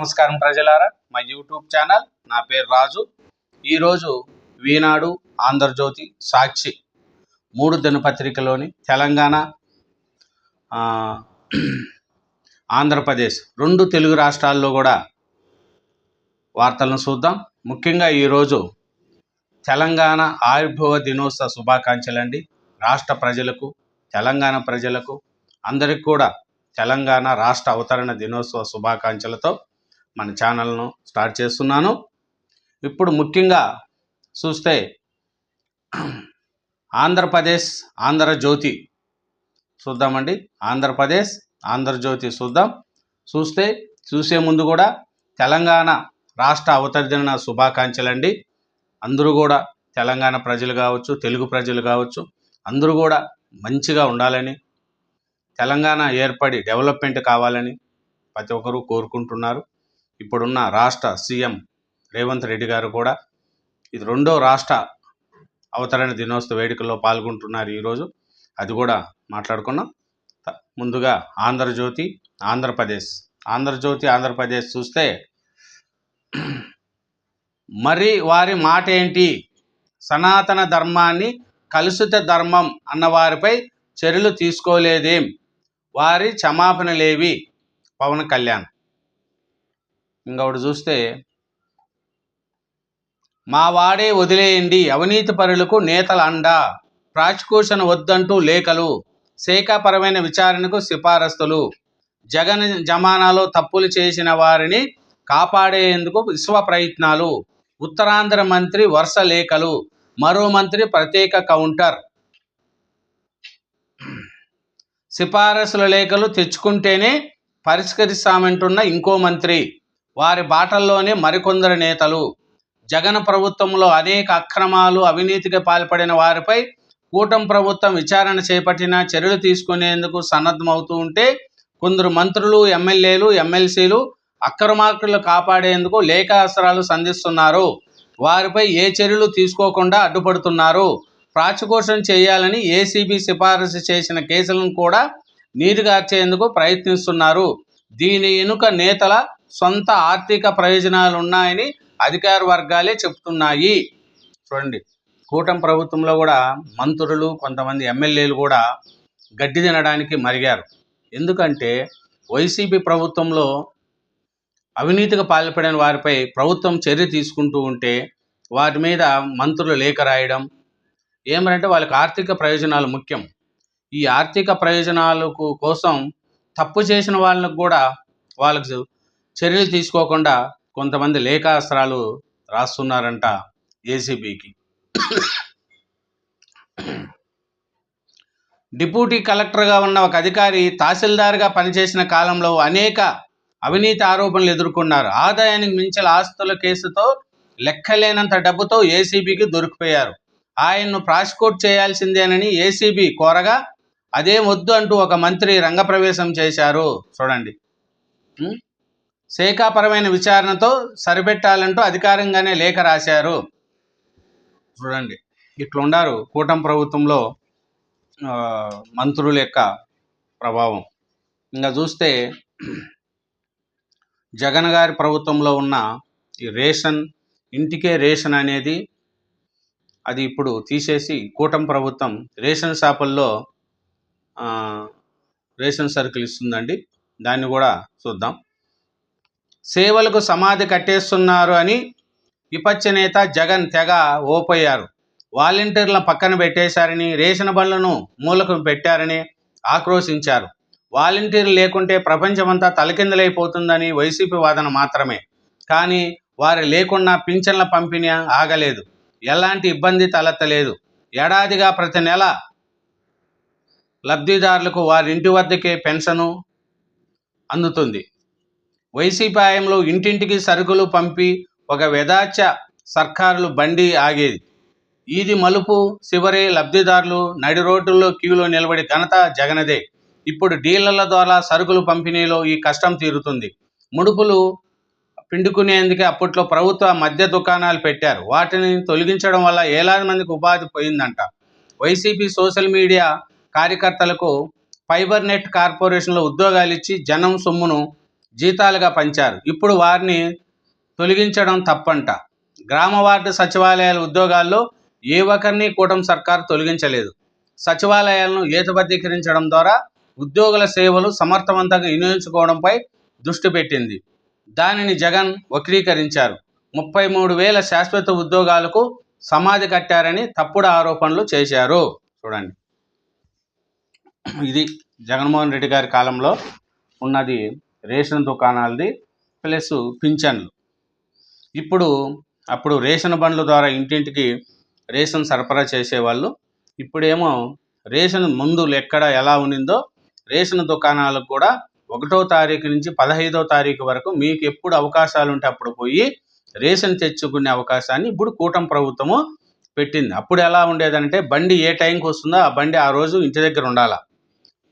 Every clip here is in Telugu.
నమస్కారం ప్రజలారా మా యూట్యూబ్ ఛానల్ నా పేరు రాజు. ఈరోజు వీనాడు ఆంధ్రజ్యోతి సాక్షి. మూడు దినపత్రికలోని తెలంగాణ ఆంధ్రప్రదేశ్ రెండు తెలుగు రాష్ట్రాల్లో కూడా వార్తలను చూద్దాం. ముఖ్యంగా ఈరోజు తెలంగాణ ఆవిర్భావ దినోత్సవ శుభాకాంక్షలండి. రాష్ట్ర ప్రజలకు తెలంగాణ ప్రజలకు అందరికి కూడా తెలంగాణ రాష్ట్ర అవతరణ దినోత్సవ శుభాకాంక్షలతో మన ఛానల్ను స్టార్ట్ చేస్తున్నాను. ఇప్పుడు ముఖ్యంగా చూస్తే ఆంధ్రప్రదేశ్ ఆంధ్రజ్యోతి చూద్దామండి. ఆంధ్రప్రదేశ్ ఆంధ్రజ్యోతి చూద్దాం. చూస్తే చూసే ముందు కూడా తెలంగాణ రాష్ట్ర అవతరణ శుభాకాంక్షలండి. అందరూ కూడా తెలంగాణ ప్రజలు కావచ్చు తెలుగు ప్రజలు కావచ్చు అందరూ కూడా మంచిగా ఉండాలని తెలంగాణ ఏర్పడి డెవలప్మెంట్ కావాలని ప్రతి ఒక్కరూ కోరుకుంటున్నారు. ఇప్పుడున్న రాష్ట్ర సీఎం రేవంత్ రెడ్డి గారు కూడా ఇది రెండో రాష్ట్ర అవతరణ దినోత్సవ వేడుకల్లో పాల్గొంటున్నారు ఈరోజు. అది కూడా మాట్లాడుకున్నాం. ముందుగా ఆంధ్రజ్యోతి ఆంధ్రప్రదేశ్. ఆంధ్రజ్యోతి ఆంధ్రప్రదేశ్ చూస్తే మరి వారి మాట ఏంటి సనాతన ధర్మాన్ని కలుషిత ధర్మం అన్న వారిపై చర్యలు తీసుకోలేదేం? వారి క్షమాపణలేవి పవన్ కళ్యాణ్. ఇంకొకటి చూస్తే మా వాడే వదిలేయండి అవినీతి పరులకు నేతల అండ ప్రాసిక్యూషన్ వద్దంటూ లేఖలు శాఖాపరమైన విచారణకు సిఫారసులు. జగన్ జమానాలో తప్పులు చేసిన వారిని కాపాడేందుకు విశ్వ ప్రయత్నాలు. ఉత్తరాంధ్ర మంత్రి వరుస లేఖలు మరో మంత్రి ప్రత్యేక కౌంటర్. సిఫారసుల లేఖలు తెచ్చుకుంటేనే పరిష్కరిస్తామంటున్న ఇంకో మంత్రి. వారి బాటల్లోనే మరికొందరు నేతలు. జగన్ ప్రభుత్వంలో అనేక అక్రమాలు అవినీతికి పాల్పడిన వారిపై కూటమి ప్రభుత్వం విచారణ చేపట్టిన చర్యలు తీసుకునేందుకు సన్నద్ధమవుతూ ఉంటే కొందరు మంత్రులు ఎమ్మెల్యేలు ఎమ్మెల్సీలు అక్రమార్కులు కాపాడేందుకు లేఖాస్త్రాలు సంధిస్తున్నారు. వారిపై ఏ చర్యలు తీసుకోకుండా అడ్డుపడుతున్నారు. ప్రాసిక్యూషన్ చేయాలని ఏసీబీ సిఫారసు చేసిన కేసులను కూడా నీరుగార్చేందుకు ప్రయత్నిస్తున్నారు. దీని వెనుక నేతల సొంత ఆర్థిక ప్రయోజనాలు ఉన్నాయని అధికార వర్గాలే చెప్తున్నాయి. చూడండి కూటమి ప్రభుత్వంలో కూడా మంత్రులు కొంతమంది ఎమ్మెల్యేలు కూడా గడ్డి తినడానికి మరిగారు. ఎందుకంటే వైసీపీ ప్రభుత్వంలో అవినీతికి పాల్పడిన వారిపై ప్రభుత్వం చర్య తీసుకుంటూ ఉంటే వాటి మీద మంత్రులు లేఖ రాయడం ఏమనంటే వాళ్ళకి ఆర్థిక ప్రయోజనాలు ముఖ్యం. ఈ ఆర్థిక ప్రయోజనాలకు కోసం తప్పు చేసిన వాళ్ళకు కూడా వాళ్ళకు చర్యలు తీసుకోకుండా కొంతమంది లేఖాస్త్రాలు రాస్తున్నారంట ఏసీబీకి. డిప్యూటీ కలెక్టర్గా ఉన్న ఒక అధికారి తహసీల్దార్గా పనిచేసిన కాలంలో అనేక అవినీతి ఆరోపణలు ఎదుర్కొన్నారు. ఆదాయానికి మించిన ఆస్తుల కేసుతో లెక్కలేనంత డబ్బుతో ఏసీబీకి దొరికిపోయారు. ఆయన్ను ప్రాసిక్యూట్ చేయాల్సిందేనని ఏసీబీ కోరగా అదేం వద్దు అంటూ ఒక మంత్రి రంగప్రవేశం చేశారు. చూడండి. శాఖాపరమైన విచారణతో సరిపెట్టాలంటూ అధికారంగానే లేఖ రాశారు. చూడండి ఇట్లుండారు కూటమి ప్రభుత్వంలో మంత్రుల యొక్క ప్రభావం. ఇంకా చూస్తే జగన్ గారి ప్రభుత్వంలో ఉన్న ఈ రేషన్ ఇంటికే రేషన్ అనేది అది ఇప్పుడు తీసేసి కూటమి ప్రభుత్వం రేషన్ షాపుల్లో రేషన్ సరుకులు ఇస్తుందండి. దాన్ని కూడా చూద్దాం. సేవలకు సమాధి కట్టేస్తున్నారు అని విపక్ష నేత జగన్ తెగ ఓపోయారు. వాలంటీర్ల పక్కన పెట్టేశారని రేషన్ బండ్లను మూలకు పెట్టారని ఆక్రోశించారు. వాలంటీర్లు లేకుంటే ప్రపంచమంతా తలకిందులైపోతుందని వైసీపీ వాదన మాత్రమే. కానీ వారు లేకుండా పింఛన్ల పంపిణీ ఆగలేదు. ఎలాంటి ఇబ్బంది తలెత్తలేదు. ఏడాదిగా ప్రతి నెల లబ్ధిదారులకు వారి ఇంటి వద్దకే పెన్షను అందుతుంది. వైసీపీ హయాంలో ఇంటింటికి సరుకులు పంపి ఒక వెదాచ సర్కారులు బండి ఆగేది. ఇది మలుపు చివరి లబ్ధిదారులు నడి రోడ్డుల్లో క్యూలో నిలబడి ఘనత జగనదే. ఇప్పుడు డీలర్ల ద్వారా సరుకులు పంపిణీలో ఈ కష్టం తీరుతుంది. ముడుపులు పిండుకునేందుకే అప్పట్లో ప్రభుత్వ మద్య దుకాణాలు పెట్టారు. వాటిని తొలగించడం వల్ల ఏలాది మందికి ఉపాధి పోయిందంట. వైసీపీ సోషల్ మీడియా కార్యకర్తలకు ఫైబర్ నెట్ కార్పొరేషన్లో ఉద్యోగాలు ఇచ్చి జనం సొమ్మును జీతాలుగా పంచారు. ఇప్పుడు వారిని తొలగించడం తప్పంట. గ్రామ వార్డు సచివాలయాల ఉద్యోగాల్లో ఏ ఒక్కరిని కూటమి సర్కారు తొలగించలేదు. సచివాలయాలను ఏతబద్ధీకరించడం ద్వారా ఉద్యోగుల సేవలు సమర్థవంతంగా వినియోగించుకోవడంపై దృష్టి పెట్టింది. దానిని జగన్ వక్రీకరించారు. ముప్పై మూడు వేల శాశ్వత ఉద్యోగాలకు సమాధి కట్టారని తప్పుడు ఆరోపణలు చేశారు. చూడండి. ఇది జగన్మోహన్ రెడ్డి గారి కాలంలో ఉన్నది. రేషన్ దుకాణాలది ప్లస్ పింఛన్లు. ఇప్పుడు అప్పుడు రేషన్ బండ్ల ద్వారా ఇంటింటికి రేషన్ సరఫరా చేసేవాళ్ళు ఇప్పుడేమో రేషన్ ముందు ఎక్కడ ఎలా ఉన్నిందో రేషన్ దుకాణాలకు కూడా ఒకటో తారీఖు నుంచి పదహైదో తారీఖు వరకు మీకు ఎప్పుడు అవకాశాలు ఉంటే అప్పుడు పోయి రేషన్ తెచ్చుకునే అవకాశాన్ని ఇప్పుడు కూటమి ప్రభుత్వము పెట్టింది. అప్పుడు ఎలా ఉండేదంటే బండి ఏ టైంకి వస్తుందో ఆ బండి ఆ రోజు ఇంటి దగ్గర ఉండాలా.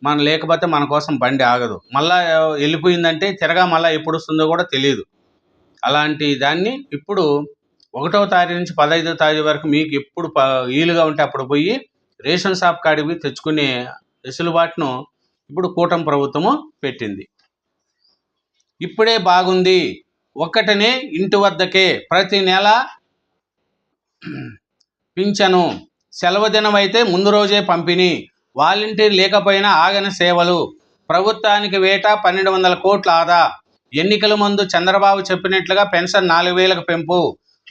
మనం లేకపోతే మన కోసం బండి ఆగదు. మళ్ళా వెళ్ళిపోయిందంటే తిరగా మళ్ళీ ఎప్పుడు వస్తుందో కూడా తెలియదు. అలాంటి దాన్ని ఇప్పుడు ఒకటో తారీఖు నుంచి పదహైదవ తారీఖు వరకు మీకు ఎప్పుడు ప వీలుగా ఉంటే అప్పుడు పోయి రేషన్ షాప్ కాడికి పోయి తెచ్చుకునే వెసులుబాటును ఇప్పుడు కూటమి ప్రభుత్వము పెట్టింది. ఇప్పుడే బాగుంది. ఒక్కటనే ఇంటి వద్దకే ప్రతి నెల పింఛను సెలవు దినం అయితే ముందు రోజే పంపిణీ. వాలంటీర్ లేకపోయినా ఆగని సేవలు. ప్రభుత్వానికి వేటా పన్నెండు వందల కోట్ల ఆదా. ఎన్నికల ముందు చంద్రబాబు చెప్పినట్లుగా పెన్షన్ నాలుగు వేలకు పెంపు.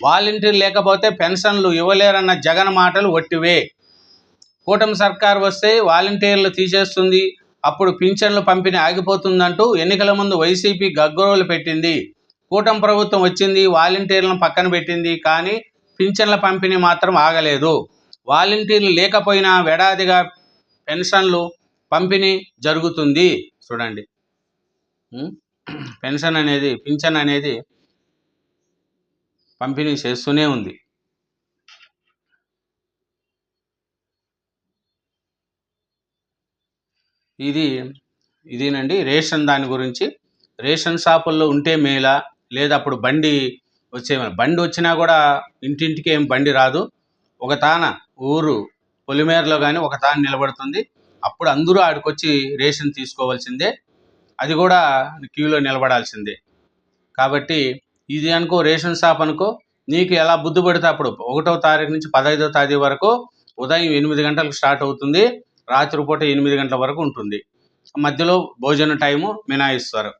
వాలంటీర్ లేకపోతే పెన్షన్లు ఇవ్వలేరన్న జగన్ మాటలు ఒట్టివే. కూటమి సర్కార్ వస్తే వాలంటీర్లు తీసేస్తుంది. అప్పుడు పింఛన్లు పంపిణీ ఆగిపోతుందంటూ ఎన్నికల ముందు వైసీపీ గగ్గోలు పెట్టింది. కూటమి ప్రభుత్వం వచ్చింది వాలంటీర్లను పక్కన పెట్టింది కానీ పింఛన్ల పంపిణీ మాత్రం ఆగలేదు. వాలంటీర్లు లేకపోయినా వేడాదిగా పెన్షన్లు పంపిణీ జరుగుతుంది. చూడండి. పెన్షన్ అనేది పింఛన్ అనేది పంపిణీ చేస్తూనే ఉంది. ఇది ఇదేనండి రేషన్ దాని గురించి. రేషన్ షాపుల్లో ఉంటే మేలా లేదా అప్పుడు బండి వచ్చే బండి వచ్చినా కూడా ఇంటింటికి ఏం బండి రాదు. ఒక తాన ఊరు పొలిమేరలో కానీ ఒక తాను నిలబడుతుంది. అప్పుడు అందరూ ఆడికొచ్చి రేషన్ తీసుకోవాల్సిందే. అది కూడా క్యూలో నిలబడాల్సిందే. కాబట్టి ఇది అనుకో రేషన్ షాప్ అనుకో నీకు ఎలా బుద్ధి పడితే అప్పుడు ఒకటో తారీఖు నుంచి పదహైదో తారీఖు వరకు ఉదయం ఎనిమిది గంటలకు స్టార్ట్ అవుతుంది. రాత్రి పూట ఎనిమిది గంటల వరకు ఉంటుంది. మధ్యలో భోజన టైము మినాయిస్తారు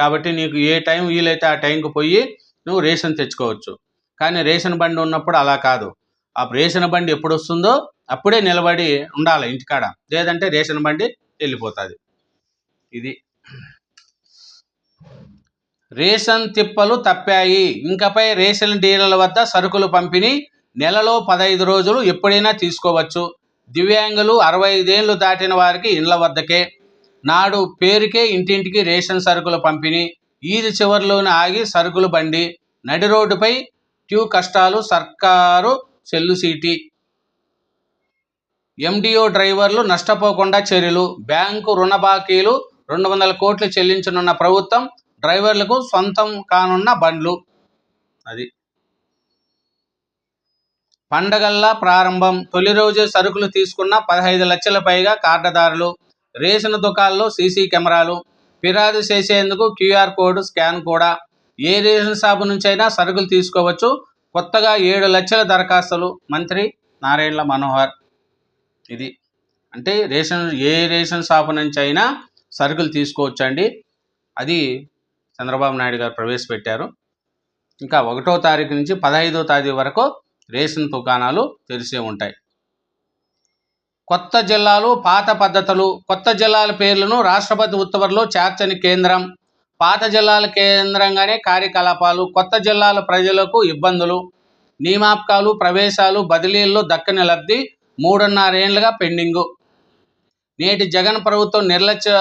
కాబట్టి నీకు ఏ టైం వీలైతే ఆ టైంకి పోయి నువ్వు రేషన్ తెచ్చుకోవచ్చు. కానీ రేషన్ బండి ఉన్నప్పుడు అలా కాదు. ఆ రేషన్ బండి ఎప్పుడు వస్తుందో అప్పుడే నిలబడి ఉండాలి ఇంటికాడ. లేదంటే రేషన్ బండి వెళ్ళిపోతుంది. ఇది. రేషన్ తిప్పలు తప్పాయి. ఇంకపై రేషన్ డీలర్ల వద్ద సరుకులు పంపిణీ నెలలో పదహైదు రోజులు ఎప్పుడైనా తీసుకోవచ్చు. దివ్యాంగులు అరవై ఐదేళ్ళు దాటిన వారికి ఇండ్ల వద్దకే. నాడు పేరుకే ఇంటింటికి రేషన్ సరుకుల పంపిణీ. ఈది చివరిలోనే ఆగి సరుకులు బండి. నడి రోడ్డుపై ట్యూ కష్టాలు సర్కారు సెల్లుసీటి ఎండిఓ డ్రైవర్లు నష్టపోకుండా చర్యలు. బ్యాంకు రుణ బాకీలు రెండు వందల కోట్లు చెల్లించనున్న ప్రభుత్వం డ్రైవర్లకు సొంతం కానున్న బండ్లు. అది. పండగల్లా ప్రారంభం. తొలి రోజే సరుకులు తీసుకున్న పదహైదు లక్షల పైగా కార్డుదారులు. రేషన్ దుకాణాల్లో సీసీ కెమెరాలు. ఫిర్యాదు చేసేందుకు క్యూఆర్ కోడ్ స్కాన్ కూడా. ఏ రేషన్ షాపు నుంచైనా సరుకులు తీసుకోవచ్చు. కొత్తగా ఏడు లక్షల దరఖాస్తులు మంత్రి నారాయణ మనోహర్. ఇది అంటే రేషన్ ఏ రేషన్ షాపు నుంచి అయినా సరుకులు తీసుకోవచ్చండి. అది చంద్రబాబు నాయుడు గారు ప్రవేశపెట్టారు. ఇంకా ఒకటో తారీఖు నుంచి పదహైదో తారీఖు వరకు రేషన్ దుకాణాలు తెరిసే ఉంటాయి. కొత్త జిల్లాలు పాత పద్ధతులు కొత్త జిల్లాల పేర్లను రాష్ట్రపతి ఉత్తర్వుల్లో చేర్చని కేంద్రం పాత జిల్లాల కేంద్రంగానే కార్యకలాపాలు కొత్త జిల్లాల ప్రజలకు ఇబ్బందులు నియామకాలు ప్రవేశాలు బదిలీల్లో దక్కని లబ్ధి మూడున్నరేళ్ళుగా పెండింగు. నేటి జగన్ ప్రభుత్వం నిర్లక్ష్య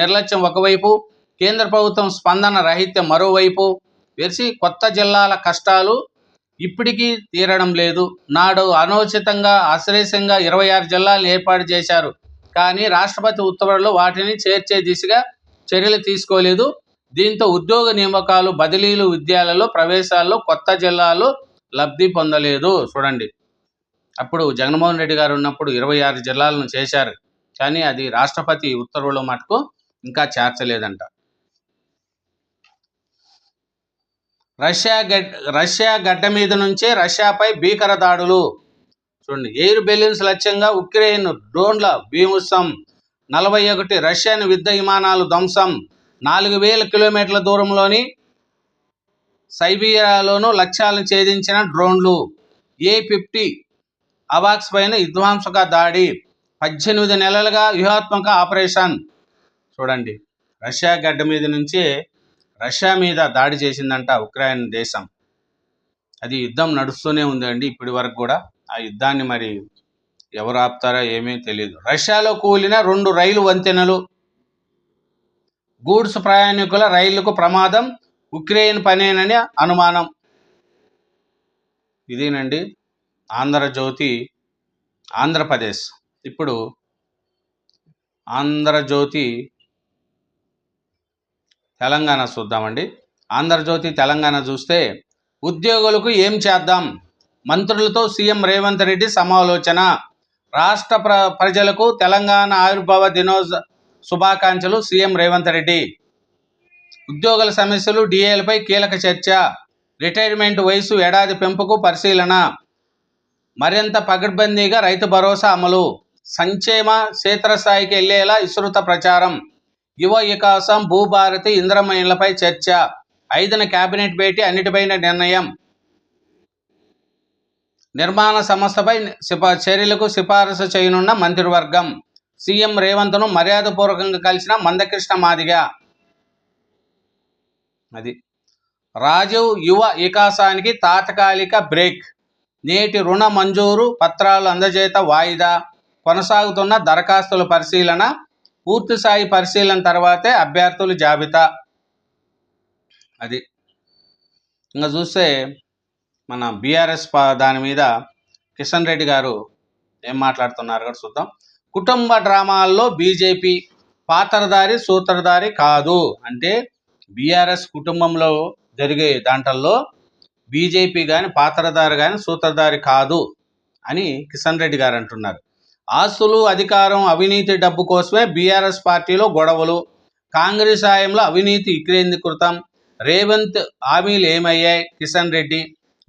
నిర్లక్ష్యం ఒకవైపు కేంద్ర ప్రభుత్వం స్పందన రహిత్యం మరోవైపు వెరిసి కొత్త జిల్లాల కష్టాలు ఇప్పటికీ తీరడం లేదు. నాడు అనోచితంగా అశ్రేషంగా ఇరవై ఆరు జిల్లాలు ఏర్పాటు చేశారు. కానీ రాష్ట్రపతి ఉత్తర్వుల్లో వాటిని చేర్చే దిశగా చర్యలు తీసుకోలేదు. దీంతో ఉద్యోగ నియామకాలు బదిలీలు విద్యాలలో ప్రవేశాల్లో కొత్త జిల్లాలు లబ్ధి పొందలేదు. చూడండి. అప్పుడు జగన్మోహన్ రెడ్డి గారు ఉన్నప్పుడు ఇరవై ఆరు జిల్లాలను చేశారు. కానీ అది రాష్ట్రపతి ఉత్తర్వుల మటుకు ఇంకా చేర్చలేదంట. రష్యా గడ్ రష్యా గడ్డ మీద నుంచే రష్యాపై భీకర దాడులు. చూడండి. ఎయిర్ బెలూన్స్ లక్ష్యంగా ఉక్రెయిన్ డ్రోన్ల భీముసం. నలభై ఒకటి రష్యాను యుద్ధ విమానాలు ధ్వంసం. నాలుగు వేల కిలోమీటర్ల దూరంలోని సైబీరియాలోనూ లక్ష్యాలను ఛేదించిన డ్రోన్లు ఏ ఫిఫ్టీ అవాక్స్ పైన విధ్వంసక దాడి పద్దెనిమిది నెలలుగా వ్యూహాత్మక ఆపరేషన్. చూడండి రష్యా గడ్డ మీద నుంచి రష్యా మీద దాడి చేసిందంట ఉక్రెయిన్ దేశం. అది యుద్ధం నడుస్తూనే ఉందండి ఇప్పటి వరకు కూడా. ఆ యుద్ధాన్ని మరి ఎవరు ఆపుతారో ఏమీ తెలియదు రష్యాలో కూలిన రెండు రైలు వంతెనలు గూడ్స్ ప్రయాణికుల రైళ్ళకు ప్రమాదం ఉక్రెయిన్ పనేనని అనుమానం. ఇదేనండి ఆంధ్రజ్యోతి ఆంధ్రప్రదేశ్. ఇప్పుడు ఆంధ్రజ్యోతి తెలంగాణ చూద్దామండి. ఆంధ్రజ్యోతి తెలంగాణ చూస్తే ఉద్యోగులకు ఏం చేద్దాం? మంత్రులతో సీఎం రేవంత్ రెడ్డి సమాలోచన. రాష్ట్ర ప్ర ప్రజలకు తెలంగాణ ఆవిర్భావ దినోత్సవ శుభాకాంక్షలు సీఎం రేవంత్ రెడ్డి. ఉద్యోగుల సమస్యలు డిఏలపై కీలక చర్చ. రిటైర్మెంట్ వయసు ఏడాది పెంపుకు పరిశీలన. మరింత పగడ్బందీగా రైతు భరోసా అమలు. సంక్షేమ క్షేత్రస్థాయికి వెళ్ళేలా విస్తృత ప్రచారం. యువ వికాసం భూభారతి ఇంద్రమహిళలపై చర్చ. ఐదున కేబినెట్ భేటీ అన్నిటిపైన నిర్ణయం. నిర్మాణ సంస్థపై సిఫా చర్యలకు సిఫారసు చేయనున్న మంత్రివర్గం. సీఎం రేవంత్ను మర్యాదపూర్వకంగా కలిసిన మందకృష్ణ మాదిగ. అది. రాజీవ్ యువ వికాసానికి తాత్కాలిక బ్రేక్. నేటి రుణ మంజూరు పత్రాలు అందజేత వాయిదా. కొనసాగుతున్న దరఖాస్తుల పరిశీలన పూర్తిస్థాయి పరిశీలన తర్వాతే అభ్యర్థుల జాబితా. అది. ఇంకా చూస్తే మన బీఆర్ఎస్ దాని మీద కిషన్ రెడ్డి గారు ఏం మాట్లాడుతున్నారు కూడా చూద్దాం. కుటుంబ డ్రామాల్లో బీజేపీ పాత్రధారి సూత్రధారి కాదు. అంటే బీఆర్ఎస్ కుటుంబంలో జరిగే దాంట్లో బీజేపీ కానీ పాత్రధారి కానీ సూత్రధారి కాదు అని కిషన్ రెడ్డి గారు అంటున్నారు. ఆస్తులు అధికారం అవినీతి డబ్బు కోసమే బీఆర్ఎస్ పార్టీలో గొడవలు కాంగ్రెస్ హాయంలో అవినీతి ఇక్రేందీకృతం రేవంత్ హామీలు ఏమయ్యాయి? కిషన్ రెడ్డి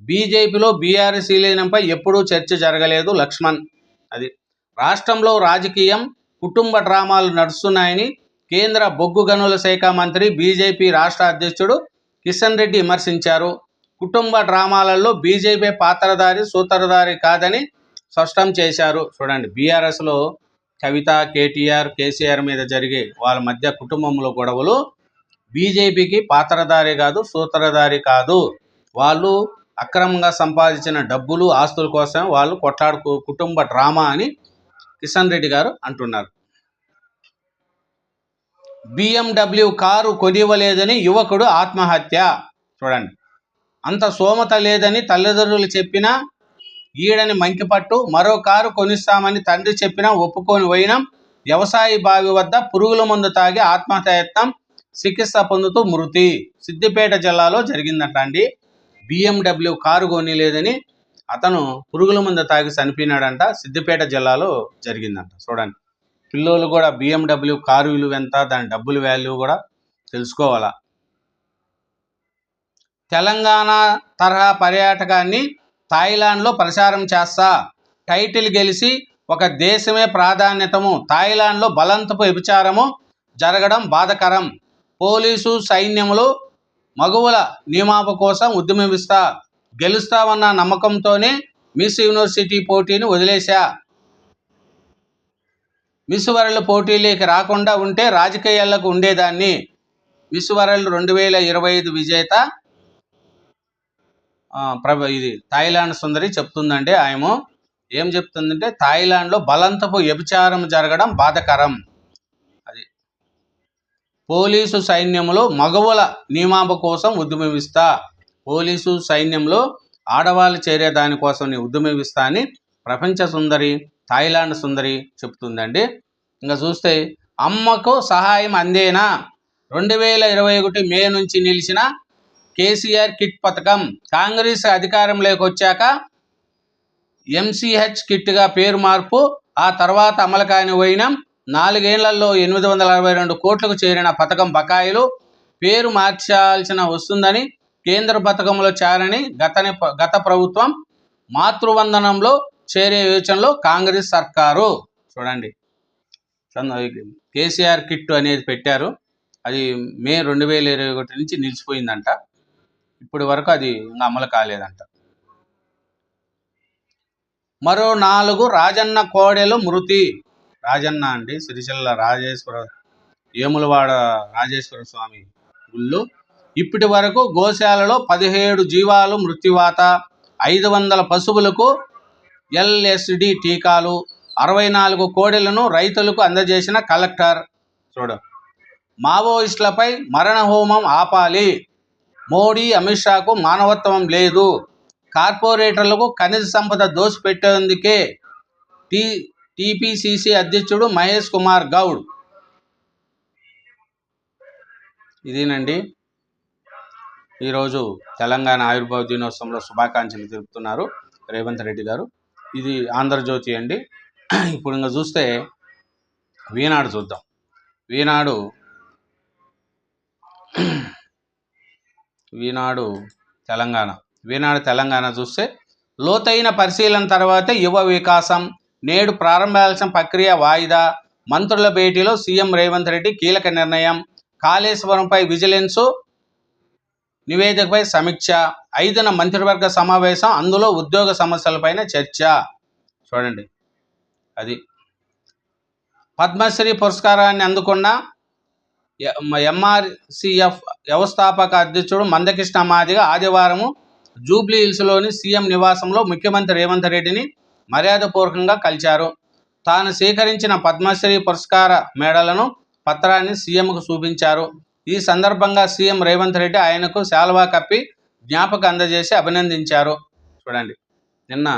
బీజేపీలో బీఆర్ఎస్ విలీనంపై ఎప్పుడూ చర్చ జరగలేదు లక్ష్మణ్ అది రాష్ట్రంలో రాజకీయం కుటుంబ డ్రామాలు నడుస్తున్నాయని కేంద్ర బొగ్గు గనుల శాఖ మంత్రి బీజేపీ రాష్ట్ర అధ్యక్షుడు కిషన్ రెడ్డి విమర్శించారు. కుటుంబ డ్రామాలలో బీజేపీ పాత్రధారి సూత్రధారి కాదని స్పష్టం చేశారు. చూడండి బీఆర్ఎస్లో కవిత కేటీఆర్ కేసీఆర్ మీద జరిగే వాళ్ళ మధ్య కుటుంబంలో గొడవలు బీజేపీకి పాత్రధారి కాదు సూత్రధారి కాదు. వాళ్ళు అక్రమంగా సంపాదించిన డబ్బులు ఆస్తుల కోసం వాళ్ళు కొట్లాడుకు కుటుంబ డ్రామా అని కిషన్ రెడ్డి గారు అంటున్నారు. బిఎండబ్ల్యూ కారు కొనివ్వలేదని యువకుడు ఆత్మహత్య. చూడండి. అంత సోమత లేదని తల్లిదండ్రులు చెప్పినా ఈడని మంకిపట్టు మరో కారు కొనిస్తామని తండ్రి చెప్పినా ఒప్పుకొని పోయినాం. వ్యవసాయ బావి వద్ద పురుగుల మందు తాగి ఆత్మహత్యత్నం చికిత్స పొందుతూ మృతి. సిద్దిపేట జిల్లాలో జరిగిందట అండి. బిఎండబ్ల్యూ కారు కొనిలేదని అతను పురుగుల మందు తాగి చనిపోయినాడంట సిద్దిపేట జిల్లాలో జరిగిందంట. చూడండి. పిల్లోళ్ళు కూడా బిఎండబ్ల్యూ కారు విలువ ఎంత దాని డబ్బుల వాల్యూ కూడా తెలుసుకోవాలా? తెలంగాణ తరహా పర్యాటకాన్ని థాయిలాండ్లో ప్రచారం చేస్తా టైటిల్ గెలిచి ఒక దేశమే ప్రాధాన్యతము థాయిలాండ్లో బలంతపు వ్యభిచారము జరగడం బాధకరం. పోలీసు సైన్యములు మగువుల నియమాప కోసం ఉద్యమిస్తా గెలుస్తామన్న నమ్మకంతోనే మిస్ యూనివర్సిటీ పోటీని వదిలేశా. మిస్ వరల్డ్ పోటీలోకి రాకుండా ఉంటే రాజకీయాలకు ఉండేదాన్ని. మిస్ వరల్డ్ రెండు వేల ఇరవై ఐదు విజేత ప్రభ ఇది థాయిలాండ్ సుందరి చెప్తుందండి ఆయము ఏం చెప్తుందంటే థాయిలాండ్లో బలంతపు వ్యభిచారం జరగడం బాధకరం. అది పోలీసు సైన్యంలో మగవుల నియమాప కోసం ఉద్యమిస్తా పోలీసు సైన్యంలో ఆడవాళ్ళు చేరే దానికోసం నేను ఉద్యమిస్తా అని ప్రపంచ సుందరి థాయిలాండ్ సుందరి చెప్తుందండి. ఇంకా చూస్తే అమ్మకు సహాయం అందేనా? రెండు వేల ఇరవై ఒకటి మే నుంచి నిలిచిన కేసీఆర్ కిట్ పథకం కాంగ్రెస్ అధికారంలోకి వచ్చాక ఎంసీహెచ్ కిట్గా పేరు మార్పు ఆ తర్వాత అమలు కాని పోయినాం నాలుగేళ్ళలో ఎనిమిది వందల అరవై రెండు కోట్లకు చేరిన పథకం బకాయిలు పేరు మార్చాల్సిన వస్తుందని కేంద్ర పథకంలో చేరని గతని గత ప్రభుత్వం మాతృవందనంలో చేరే యోచనలో కాంగ్రెస్ సర్కారు. చూడండి. కేసీఆర్ కిట్ అనేది పెట్టారు. అది మే రెండు వేల ఇరవై ఒకటి నుంచి నిలిచిపోయిందంట. ఇప్పటి వరకు అది అమలు కాలేదంట. మరో నాలుగు రాజన్న కోడెలు మృతి. రాజన్న అండి. సిరిసిల్ల రాజేశ్వర ఏములవాడ రాజేశ్వర స్వామి గుళ్ళు. ఇప్పటి వరకు గోశాలలో పదిహేడు జీవాలు మృత్యువాత ఐదు వందల పశువులకు ఎల్ఎస్డి టీకాలు అరవై నాలుగు కోడెలను రైతులకు అందజేసిన కలెక్టర్. చూడ. మావోయిస్టులపై మరణ హోమం ఆపాలి. మోడీ అమిత్ షాకు మానవత్వం లేదు. కార్పొరేటర్లకు ఖనిజ సంపద దోసిపెట్టేందుకే టీ టీపీసీసీ అధ్యక్షుడు మహేష్ కుమార్ గౌడ్. ఇదేనండి. ఈరోజు తెలంగాణ ఆవిర్భావ దినోత్సవంలో శుభాకాంక్షలు తెలుపుతున్నారు రేవంత్ రెడ్డి గారు. ఇది ఆంధ్రజ్యోతి అండి. ఇప్పుడు ఇంకా చూస్తే వీనాడు చూద్దాం. వీనాడు వీనాడు తెలంగాణ. వీనాడు తెలంగాణ చూస్తే లోతైన పరిశీలన తర్వాత యువ వికాసం నేడు ప్రారంభించాల్సిన ప్రక్రియ వాయిదా మంత్రుల భేటీలో సీఎం రేవంత్ రెడ్డి కీలక నిర్ణయం కాళేశ్వరంపై విజిలెన్సు నివేదికపై సమీక్ష. ఐదున మంత్రివర్గ సమావేశం అందులో ఉద్యోగ సమస్యలపైన చర్చ. చూడండి. అది. పద్మశ్రీ పురస్కారాన్ని అందుకున్న ఎంఆర్సిఎఫ్ వ్యవస్థాపక అధ్యక్షుడు మందకృష్ణ మాదిగ ఆదివారము జూబ్లీ హిల్స్లోని సీఎం నివాసంలో ముఖ్యమంత్రి రేవంత్ రెడ్డిని మర్యాదపూర్వకంగా కలిశారు. తాను స్వీకరించిన పద్మశ్రీ పురస్కార మేడలను పత్రాన్ని సీఎంకు చూపించారు. ఈ సందర్భంగా సీఎం రేవంత్ రెడ్డి ఆయనకు శాల్వా కప్పి జ్ఞాపక అందజేసి అభినందించారు. చూడండి నిన్న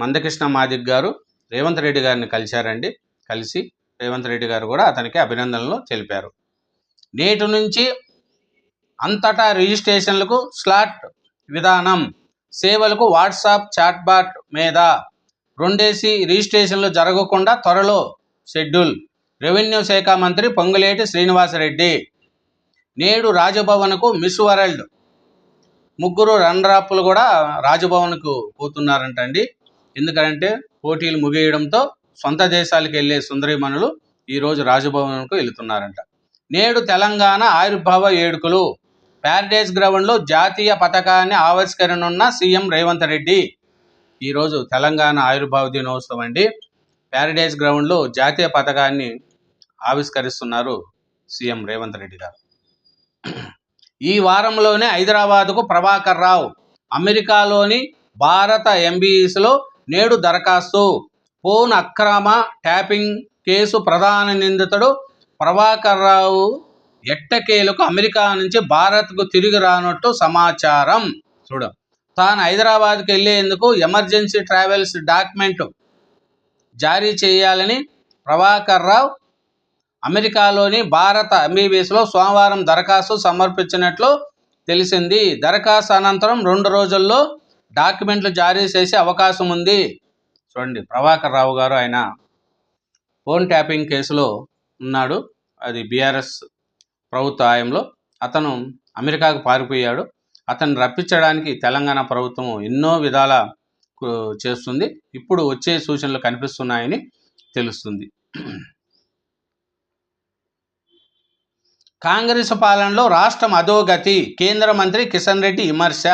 మందకృష్ణ మాదిక్ గారు రేవంత్ రెడ్డి గారిని కలిశారండి. కలిసి రేవంత్ రెడ్డి గారు కూడా అతనికి అభినందనలు తెలిపారు. నేటి నుంచి అంతటా రిజిస్ట్రేషన్లకు స్లాట్ విధానం సేవలకు వాట్సాప్ చాట్బాట్ మీద రెండేసి రిజిస్ట్రేషన్లు జరగకుండా త్వరలో షెడ్యూల్ రెవెన్యూ శాఖ మంత్రి పొంగులేటి శ్రీనివాసరెడ్డి. నేడు రాజభవన్కు మిస్ వరల్డ్ ముగ్గురు రన్నరాప్లు కూడా రాజభవన్కు పోతున్నారంటండి. ఎందుకంటే పోటీలు ముగియడంతో సొంత దేశాలకు వెళ్ళే సుందరిమణులు ఈరోజు రాజభవన్కు వెళుతున్నారంట. నేడు తెలంగాణ ఆవిర్భావ ఏడుకలు. ప్యారడైజ్ గ్రౌండ్లో జాతీయ పథకాన్ని ఆవిష్కరణున్న సీఎం రేవంత్ రెడ్డి. ఈరోజు తెలంగాణ ఆవిర్భావ దినోత్సవం అండి. ప్యారడైజ్ గ్రౌండ్లో జాతీయ పథకాన్ని ఆవిష్కరిస్తున్నారు సీఎం రేవంత్ రెడ్డి గారు. ఈ వారంలోనే హైదరాబాద్కు ప్రభాకర్ రావు అమెరికాలోని భారత ఎంబీఎస్లో నేడు దరఖాస్తు. ఫోన్ అక్రమ ట్యాపింగ్ కేసు ప్రధాన నిందితుడు ప్రభాకర్ రావు ఎట్టకేలకు అమెరికా నుంచి భారత్కు తిరిగి రానట్టు సమాచారం. చూడ. తాను హైదరాబాద్కి వెళ్ళేందుకు ఎమర్జెన్సీ ట్రావెల్స్ డాక్యుమెంట్ జారీ చేయాలని ప్రభాకర్ రావు అమెరికాలోని భారత ఎంబీబీఎస్లో సోమవారం దరఖాస్తు సమర్పించినట్లు తెలిసింది. దరఖాస్తు అనంతరం రెండు రోజుల్లో డాక్యుమెంట్లు జారీ చేసే అవకాశం ఉంది. చూడండి ప్రభాకర్ రావు గారు ఆయన ఫోన్ ట్యాపింగ్ కేసులో ఉన్నాడు. అది బీఆర్ఎస్ ప్రభుత్వ హయాంలో. అతను అమెరికాకు పారిపోయాడు. అతను రప్పించడానికి తెలంగాణ ప్రభుత్వం ఎన్నో విధాల చేస్తుంది. ఇప్పుడు వచ్చే సూచనలు కనిపిస్తున్నాయని తెలుస్తుంది. కాంగ్రెస్ పాలనలో రాష్ట్రం అధోగతి కేంద్ర మంత్రి కిషన్ రెడ్డి విమర్శ.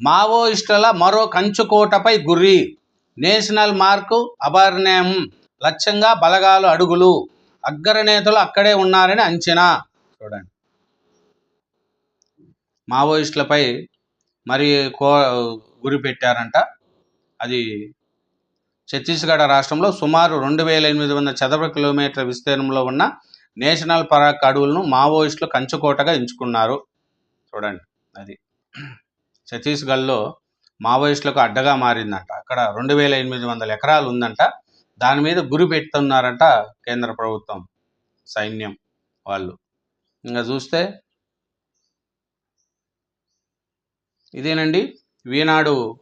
మావోయిస్టుల మరో కంచుకోటపై గురి నేషనల్ మార్కు అభారణ్యం లక్ష్యంగా బలగాలు అడుగులు. అగ్రనేతలు అక్కడే ఉన్నారని అంచనా. చూడండి. మావోయిస్టులపై మరి కో గురి పెట్టారంట. అది ఛత్తీస్గఢ రాష్ట్రంలో సుమారు రెండు వేల ఎనిమిది వందల చదరపు కిలోమీటర్ల విస్తీర్ణంలో ఉన్న నేషనల్ పార్క్ అడవులను మావోయిస్టులు కంచుకోటగా ఎంచుకున్నారు. చూడండి అది. ఛత్తీస్గఢ్లో మావోయిస్టులకు అడ్డగా మారిందంట. అక్కడ రెండు వేల ఎనిమిది వందల ఎకరాలు ఉందంట. దాని మీద గురి పెడుతున్నారంట కేంద్ర ప్రభుత్వం సైన్యం వాళ్ళు. ఇంకా చూస్తే ఇదేనండి వీనాడు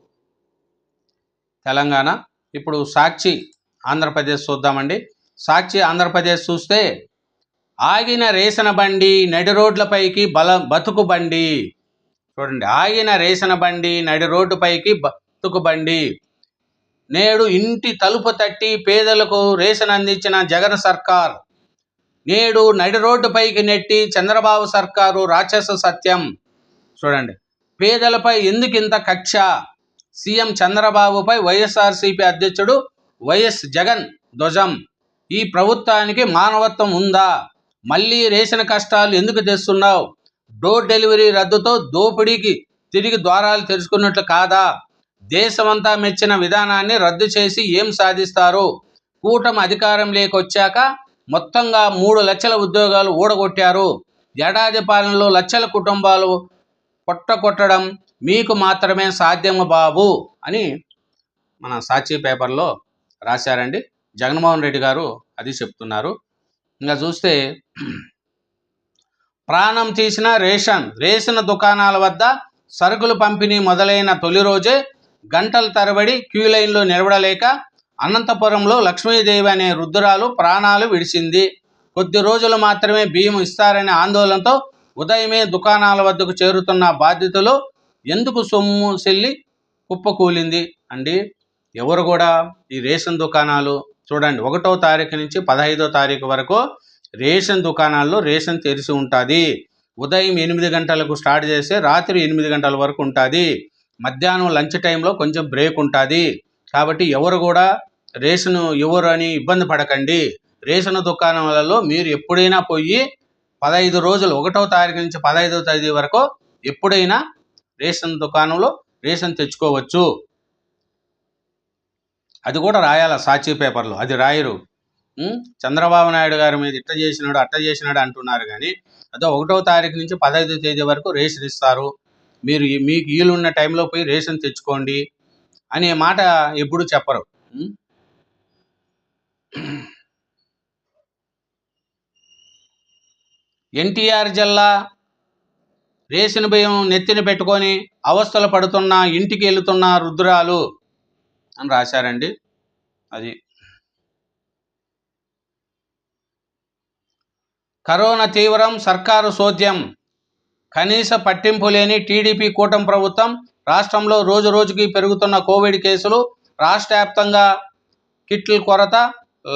తెలంగాణ. ఇప్పుడు సాక్షి ఆంధ్రప్రదేశ్ చూద్దామండి. సాక్షి ఆంధ్రప్రదేశ్ చూస్తే ఆగిన రేసన బండి నడి రోడ్లపైకి బల బతుకు బండి. చూడండి ఆగిన రేసన బండి నడి రోడ్డుపైకి బతుకు బండి. నేడు ఇంటి తలుపు తట్టి పేదలకు రేషన్ అందించిన జగన్ సర్కార్. నేడు నడి రోడ్డుపైకి నెట్టి చంద్రబాబు సర్కారు రాక్షస సత్యం. చూడండి పేదలపై ఎందుకు ఇంత కక్ష? సీఎం చంద్రబాబుపై వైఎస్ఆర్సీపీ అధ్యక్షుడు వైఎస్ జగన్ ధ్వజం. ఈ ప్రభుత్వానికి మానవత్వం ఉందా? మళ్ళీ రేషన్ కష్టాలు ఎందుకు తెస్తున్నావు? డోర్ డెలివరీ రద్దుతో దోపిడీకి తిరిగి ద్వారాలు తెరుచుకున్నట్లు కాదా? దేశమంతా మెచ్చిన విధానాన్ని రద్దు చేసి ఏం సాధిస్తారు? కూటమి అధికారం లేకొచ్చాక మొత్తంగా మూడు లక్షల ఉద్యోగాలు ఊడగొట్టారు. ఏడాది పాలనలో లక్షల కుటుంబాలు కొట్టడం మీకు మాత్రమే సాధ్యము బాబు అని మన సాక్షి పేపర్లో రాశారండి. జగన్మోహన్ రెడ్డి గారు అది చెప్తున్నారు. ఇంకా చూస్తే ప్రాణం తీసిన రేషన్ రేషన్ దుకాణాల వద్ద సరుకులు పంపిణీ మొదలైన తొలి రోజే గంటల తరబడి క్యూ లైన్లో నిలబడలేక అనంతపురంలో లక్ష్మీదేవి అనే రుద్రాలు ప్రాణాలు విడిచింది. కొద్ది రోజులు మాత్రమే బియ్యం ఇస్తారనే ఆందోళనతో ఉదయమే దుకాణాల వద్దకు చేరుతున్న బాధ్యతలు ఎందుకు సొమ్ము చెల్లి కుప్పకూలింది అండి? ఎవరు కూడా ఈ రేషన్ దుకాణాలు చూడండి ఒకటో తారీఖు నుంచి పదహైదో తారీఖు వరకు రేషన్ దుకాణాల్లో రేషన్ తెరిచి ఉంటుంది. ఉదయం ఎనిమిది గంటలకు స్టార్ట్ చేస్తే రాత్రి ఎనిమిది గంటల వరకు ఉంటుంది. మధ్యాహ్నం లంచ్ టైంలో కొంచెం బ్రేక్ ఉంటుంది. కాబట్టి ఎవరు కూడా రేషన్ ఎవరు అని ఇబ్బంది పడకండి. రేషన్ దుకాణాలలో మీరు ఎప్పుడైనా పోయి పదహైదు రోజులు ఒకటో తారీఖు నుంచి పదహైదో తేదీ వరకు ఎప్పుడైనా రేషన్ దుకాణంలో రేషన్ తెచ్చుకోవచ్చు. అది కూడా రాయాల సాక్షి పేపర్లో? అది రాయరు. చంద్రబాబు నాయుడు గారి మీద ఇట్ట చేసినాడు అట్ట చేసినాడు అంటున్నారు కానీ అదో ఒకటో తారీఖు నుంచి పదహైదో తేదీ వరకు రేషన్ ఇస్తారు. మీరు మీకు వీలున్న టైంలో పోయి రేషన్ తెచ్చుకోండి అనే మాట ఎప్పుడు చెప్పరు. ఎన్టీఆర్ జిల్లా రేషన్ బియ్యం నెత్తిన పెట్టుకొని అవస్థలు పడుతున్న ఇంటికి వెళుతున్న రుద్రాలు అని రాశారండి. అది. కరోనా తీవ్రం సర్కారు సోద్యం. కనీస పట్టింపు లేని టీడీపీ కూటమి ప్రభుత్వం రాష్ట్రంలో రోజు రోజుకి పెరుగుతున్న కోవిడ్ కేసులు రాష్ట్ర వ్యాప్తంగా కిట్ల కొరత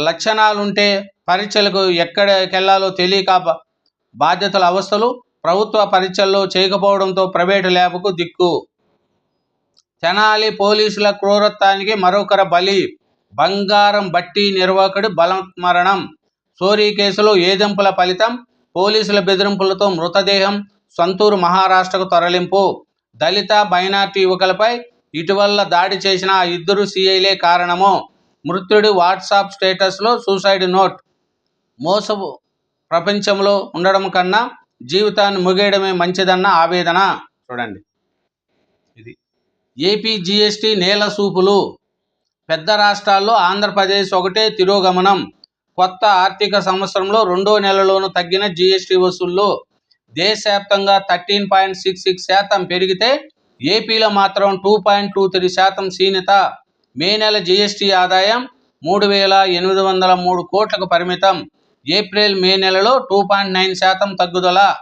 లక్షణాలుంటే పరీక్షలకు ఎక్కడికెళ్ళాలో తెలియక బాధ్యతల అవస్థలు ప్రభుత్వ పరీక్షల్లో చేయకపోవడంతో ప్రైవేటు ల్యాబ్కు దిక్కు. తెనాలి పోలీసుల క్రూరత్వానికి మరొకర బలి. బంగారం బట్టి నిర్వాహకుడి బలమరణం సోరీ కేసులో ఏదింపుల ఫలితం? పోలీసుల బెదిరింపులతో మృతదేహం. సొంతూరు మహారాష్ట్రకు తరలింపు. దళిత మైనార్టీ యువకులపై ఇటీవల దాడి చేసిన ఆ ఇద్దరు సిఐలే కారణము మృతుడి వాట్సాప్ స్టేటస్లో సూసైడ్ నోట్. మోసపు ప్రపంచంలో ఉండడం కన్నా జీవితాన్ని ముగేయడమే మంచిదన్న ఆవేదన. చూడండి. ఏపీ జిఎస్టి నేల సూపులు. పెద్ద రాష్ట్రాల్లో ఆంధ్రప్రదేశ్ ఒకటే తిరోగమనం. కొత్త ఆర్థిక సంవత్సరంలో రెండో నెలలోనూ తగ్గిన జిఎస్టీ వసూళ్ళు. దేశవ్యాప్తంగా థర్టీన్ పాయింట్ సిక్స్ సిక్స్ శాతం పెరిగితే ఏపీలో మాత్రం టూ పాయింట్ టూ త్రీ శాతం క్షీణత. మే నెల జిఎస్టీ ఆదాయం మూడు వేల ఎనిమిది వందల మూడు కోట్లకు పరిమితం. ఏప్రిల్ మే నెలలో టూ పాయింట్ నైన్ శాతం తగ్గుదల.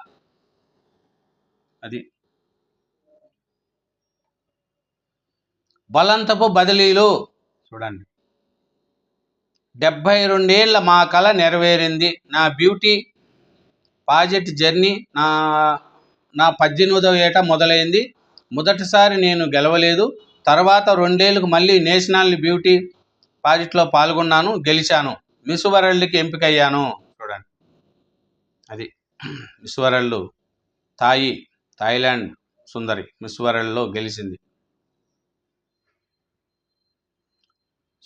అది. బలంతపు బదిలీలు. చూడండి. డెబ్భై రెండేళ్ళ మా కళ నెరవేరింది. నా బ్యూటీ ప్రాజెక్ట్ జర్నీ నా నా పద్దెనిమిదవ ఏట మొదలైంది. మొదటిసారి నేను గెలవలేదు. తర్వాత రెండేళ్ళకు మళ్ళీ నేషనల్ బ్యూటీ ప్రాజెక్ట్లో పాల్గొన్నాను గెలిచాను. మిస్ వరల్డ్కి ఎంపికయ్యాను. చూడండి. అది మిస్ వరల్డ్ తాయి థాయిలాండ్ సుందరి మిస్ వరల్డ్లో గెలిచింది.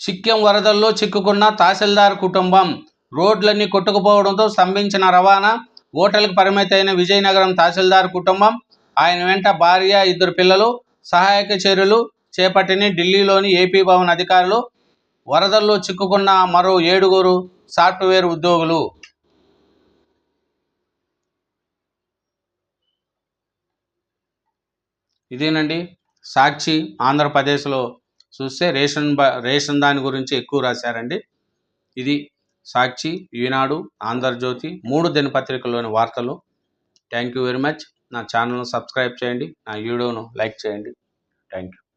సిక్కిం వరదల్లో చిక్కుకున్న తహసీల్దార్ కుటుంబం రోడ్లన్నీ కొట్టుకుపోవడంతో స్తంభించిన రవాణా ఓటర్లకు పరిమితైన విజయనగరం తహసీల్దార్ కుటుంబం ఆయన వెంట భార్య ఇద్దరు పిల్లలు సహాయక చర్యలు చేపట్టిన ఢిల్లీలోని ఏపీ భవన్ అధికారులు వరదల్లో చిక్కుకున్న మరో ఏడుగురు సాఫ్ట్వేర్ ఉద్యోగులు. ఇదేనండి సాక్షి ఆంధ్రప్రదేశ్లో చూస్తే రేషన్ రేషన్ దాని గురించి ఎక్కువ రాశారండి. ఇది సాక్షి ఈనాడు ఆంధ్రజ్యోతి మూడు దినపత్రికల్లోని వార్తలు. థ్యాంక్ యూ వెరీ మచ్ నా ఛానల్ను సబ్స్క్రైబ్ చేయండి. నా వీడియోను లైక్ చేయండి. Thank you